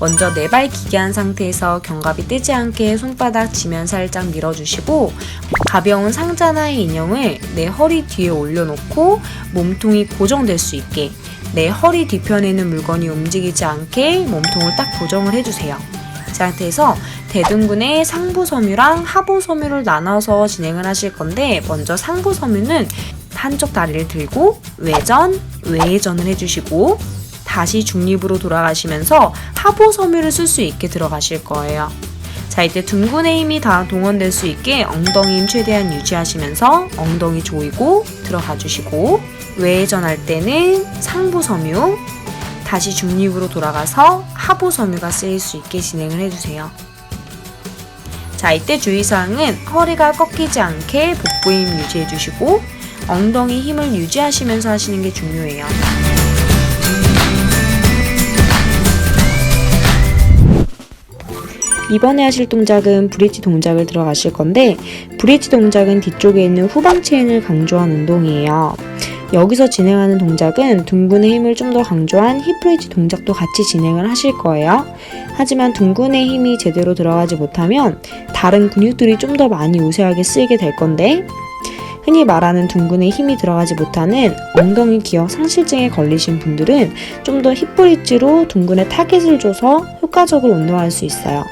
먼저 네 발 기계한 상태에서 견갑이 뜨지 않게 손바닥 지면 살짝 밀어주시고 가벼운 상자나의 인형을 내 허리 뒤에 올려놓고 몸통이 고정될 수 있게 내 허리 뒤편에 있는 물건이 움직이지 않게 몸통을 딱 고정을 해주세요. 이 상태에서 대둔근의 상부 섬유랑 하부 섬유를 나눠서 진행을 하실 건데 먼저 상부 섬유는 한쪽 다리를 들고 외전, 외전을 해주시고 다시 중립으로 돌아가시면서 하부 섬유를 쓸 수 있게 들어가실 거예요. 자, 이때 둔근의 힘이 다 동원될 수 있게 엉덩이 힘 최대한 유지하시면서 엉덩이 조이고 들어가 주시고 외전 할 때는 상부 섬유 다시 중립으로 돌아가서 하부 섬유가 쓰일 수 있게 진행을 해주세요. 자, 이때 주의사항은 허리가 꺾이지 않게 복부 힘 유지해주시고 엉덩이 힘을 유지하시면서 하시는 게 중요해요. 이번에 하실 동작은 브릿지 동작을 들어가실 건데 브릿지 동작은 뒤쪽에 있는 후방 체인을 강조한 운동이에요. 여기서 진행하는 동작은 둥근의 힘을 좀 더 강조한 힙브릿지 동작도 같이 진행을 하실 거예요. 하지만 둥근의 힘이 제대로 들어가지 못하면 다른 근육들이 좀 더 많이 우세하게 쓰이게 될 건데 흔히 말하는 둥근에 힘이 들어가지 못하는 엉덩이 기억 상실증에 걸리신 분들은 좀 더 힙브릿지로 둥근에 타겟을 줘서 효과적으로 운동할 수 있어요.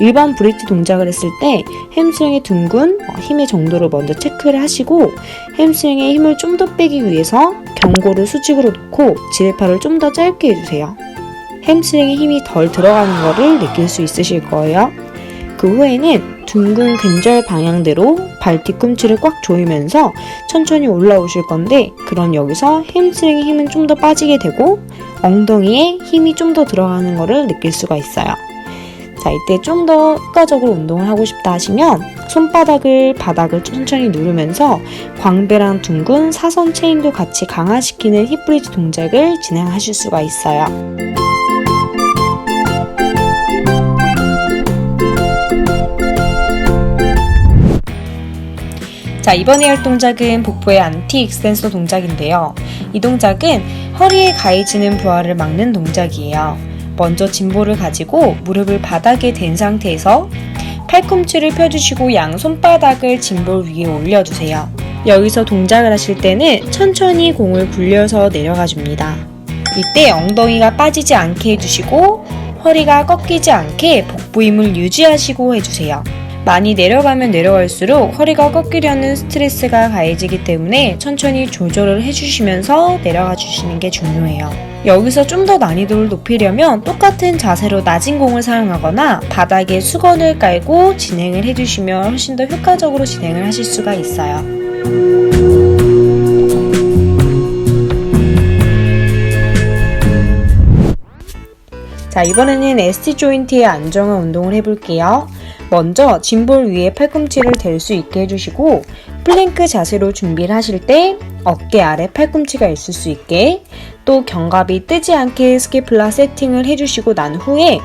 일반 브릿지 동작을 했을 때 햄스트링의 둥근 어, 힘의 정도를 먼저 체크를 하시고 햄스트링의 힘을 좀 더 빼기 위해서 경고를 수직으로 놓고 지뢰팔을 좀 더 짧게 해주세요. 햄스트링의 힘이 덜 들어가는 것을 느낄 수 있으실 거예요. 그 후에는 둥근 근절 방향대로 발 뒤꿈치를 꽉 조이면서 천천히 올라오실 건데 그럼 여기서 햄스트링의 힘은 좀 더 빠지게 되고 엉덩이에 힘이 좀 더 들어가는 것을 느낄 수가 있어요. 자, 이때 좀 더 효과적으로 운동을 하고 싶다 하시면 손바닥을 바닥을 천천히 누르면서 광배랑 둥근 사선 체인도 같이 강화시키는 힙브리지 동작을 진행하실 수가 있어요. 자, 이번에 할 동작은 복부의 안티 익스텐서 동작인데요. 이 동작은 허리에 가해지는 부하를 막는 동작이에요. 먼저 짐볼을 가지고 무릎을 바닥에 댄 상태에서 팔꿈치를 펴주시고 양 손바닥을 짐볼 위에 올려주세요. 여기서 동작을 하실 때는 천천히 공을 굴려서 내려가 줍니다. 이때 엉덩이가 빠지지 않게 해주시고 허리가 꺾이지 않게 복부 힘을 유지하시고 해주세요. 많이 내려가면 내려갈수록 허리가 꺾이려는 스트레스가 가해지기 때문에 천천히 조절을 해주시면서 내려가 주시는 게 중요해요. 여기서 좀 더 난이도를 높이려면 똑같은 자세로 낮은 공을 사용하거나 바닥에 수건을 깔고 진행을 해주시면 훨씬 더 효과적으로 진행을 하실 수가 있어요. 자, 이번에는 ST 조인트의 안정화 운동을 해볼게요. 먼저 짐볼 위에 팔꿈치를 댈 수 있게 해주시고 플랭크 자세로 준비를 하실 때 어깨 아래 팔꿈치가 있을 수 있게 또 견갑이 뜨지 않게 스케플라 세팅을 해주시고 난 후에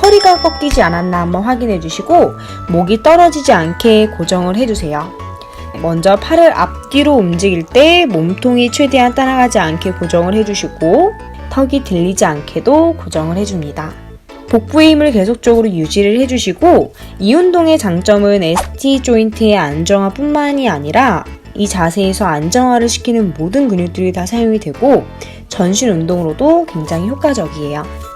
허리가 꺾이지 않았나 한번 확인해 주시고 목이 떨어지지 않게 고정을 해주세요. 먼저 팔을 앞뒤로 움직일 때 몸통이 최대한 따라가지 않게 고정을 해주시고 턱이 들리지 않게도 고정을 해줍니다. 복부의 힘을 계속적으로 유지를 해주시고 이 운동의 장점은 ST 조인트의 안정화뿐만이 아니라 이 자세에서 안정화를 시키는 모든 근육들이 다 사용이 되고 전신 운동으로도 굉장히 효과적이에요.